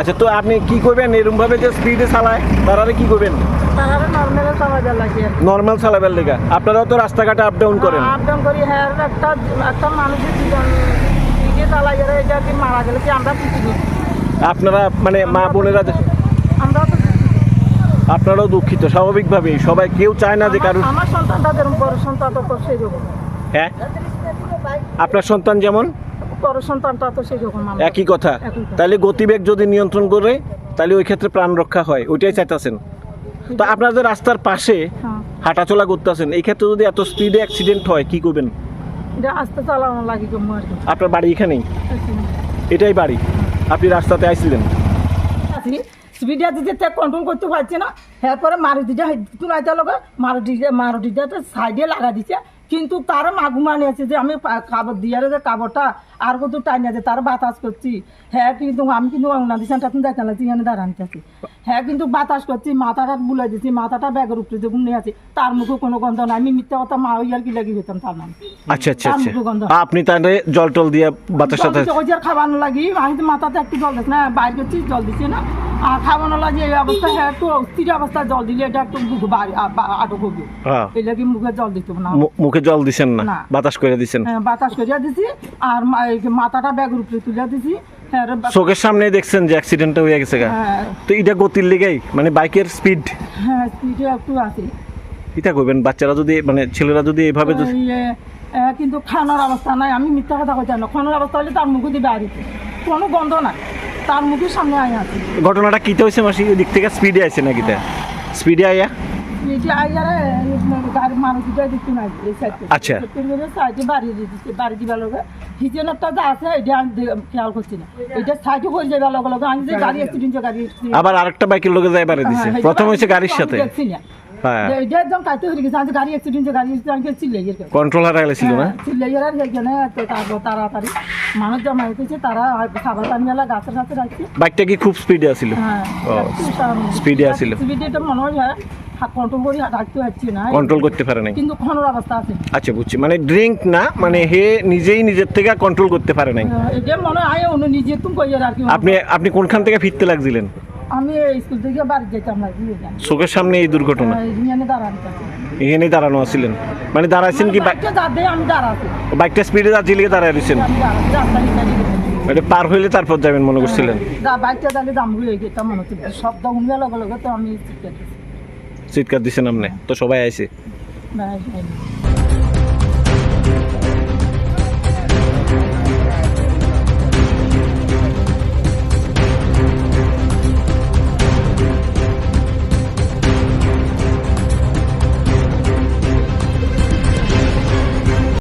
আচ্ছা তো আপনি কি করবেন? এরকম ভাবে যে স্পিডে চালায় তারা কি করবেন? নর্মালে চালাবেন লেগা। আপনারাও তো রাস্তাঘাটে আপ ডাউন করেন। আপ ডাউন করি। হ্যাঁ একটা একটা মানুষের জীবন চালাই যারা এটা কি মারা গেলে কি আমরা আপনারা মানে মা বোনেরা আমরা তো আপনারাও দুঃখিত স্বাভাবিকভাবেই। সবাই কেউ চায় না যে কারোর আমার সন্তানটা যেরকম বড় সন্তান তো রকম। হ্যাঁ? আপনার সন্তান যেমন? বড় সন্তানটা তো সেই রকম একই কথা। তাহলে গতিবেগ যদি নিয়ন্ত্রণ করে তাহলে ওই ক্ষেত্রে প্রাণ রক্ষা হয়। ওইটাই চাইতেছেন। তো আপনাদের রাস্তার পাশে হ্যাঁ। হাঁটাচলা করতেছেন। এই ক্ষেত্রে যদি এত স্পিডে অ্যাক্সিডেন্ট হয় কি করবেন? আস্তে চালানো লাগে আপনার বাড়ি এখানেই এটাই বাড়ি। আপনি রাস্তাতে আইছিলেন। স্পিডে দিতে কন্ট্রোল করতে পারছে না এরপরে মারুতিটা তুলাইতে লোক মারুতিটা মারুতিটা সাইডে লাগা দিছে। কিন্তু তার মাগু মানে আছে যে আমি পা- দিয়ে যে কাপড়টা আর কত টাইম আছে তার বাতাস করছি। হ্যাঁ কিন্তু আমি কিন্তু অঙ্গনাদি সেন্টার তুমি দেখতে লাগছি এখানে দাঁড়াতে আছি। হ্যাঁ কিন্তু বাতাস করছি মাথাটা বুলাই দিচ্ছি মাথাটা ব্যাগের উপরে দেখুন নিয়ে আছি তার মুখে কোনো গন্ধ নাই। আমি মিথ্যা কথা মা ওই আর কি লাগি হইতাম তার নাম আচ্ছা আচ্ছা আচ্ছা। আপনি তাহলে জল টল দিয়ে বাতাস টাতাস ওই খাওয়ানো লাগি আমি তো মাথাতে একটু জল দিচ্ছি না বাইরে করছি জল দিচ্ছি না। অবস্থা হ্যাঁ অবস্থায় জল দিলে এটা একটু মুখ বাড়ি আটক হবে। হ্যাঁ। এই লাগে মুখে জল দিতে না। মুখে জল দিছেন না। বাতাস করে দিছেন? হ্যাঁ, বাতাস দিছি আর মাথাটা ব্যাগের উপরে তুলে দিছি হ্যাঁ চোখের সামনে দেখছেন যে অ্যাক্সিডেন্টটা হয়ে গেছে হ্যাঁ। তো এটা গতির লেগেই? মানে বাইকের স্পিড হ্যাঁ স্পিডে একটু আছে। এটা করবেন বাচ্চারা যদি মানে ছেলেরা যদি এভাবে কিন্তু খানোর অবস্থা নাই। আমি মিথ্যা কথা কইতে না। খানোর অবস্থা হলে তার মুখে দিবে আর কোনো গন্ধ নাই। তার মুখে সামনে আয় আছে। ঘটনাটা কিতে হয়েছে মাসি? ওই দিক থেকে স্পিডে আছে নাকি তা? স্পিডে আইয়া? নিচে আইয়ারে গাড়ি মানুষটা দিচ্ছি না এই সাইডে আচ্ছা। সাইডে বাড়ি দিচ্ছে বাড়ি দিবার লগে। হিজেনটা যা আছে এটা আমি দে- খেয়াল করছি না। এটা সাইডে করে যাবার লগে লগে আমি যে গাড়ি অ্যাক্সিডেন্ট গাড়ি accident- আবার আরেকটা বাইকের লোকে যাই পারে দিছে। হ্যাঁ, প্রথম এটা হয়েছে গাড়ির সাথে। দেখছি না। হ্যাঁ। হয়ে। কন্ট্রোল ছিল না? হ্যাঁ, তাড়াতাড়ি। মানুষ জমা তারা খাবার পানি গেলা গাছের কাছে রাখছে। বাইকটা কি খুব স্পিডে আছিল হ্যাঁ আছিল। স্পিডে মনে হয় কন্ট্রোল করে রাখতে পারছি না। কন্ট্রোল করতে পারে নাই। কিন্তু খনর অবস্থা আছে। আচ্ছা বুঝছি। মানে ড্রিঙ্ক না মানে হে নিজেই নিজের থেকে কন্ট্রোল করতে পারে নাই। হ্যাঁ, এটা মনে হয় অন্য নিজে তুমি আপনি আপনি কোনখান থেকে ফিরতে লাগছিলেন? আমি স্কুল থেকে বাড়ি যেতাম না চোখের সামনে এই দুর্ঘটনা? এখানে দাঁড়ানো দাঁড়ানো আছিলেন? মানে দাঁড়াইছেন কি বাইকটা আমি দাঁড়াতে। বাইকটা স্পিডে দাঁড়ায় রাস্তা নিতে এটা পার হইলে তারপর যাবেন মনে করছিলেন? বাইকটা দাঁড়িয়ে দাম হয়ে গেতাম মনে হচ্ছে শব্দ শুনবে লগে লগে তো আমি। চিৎকার দিছেন আপনি? তো সবাই আইছে।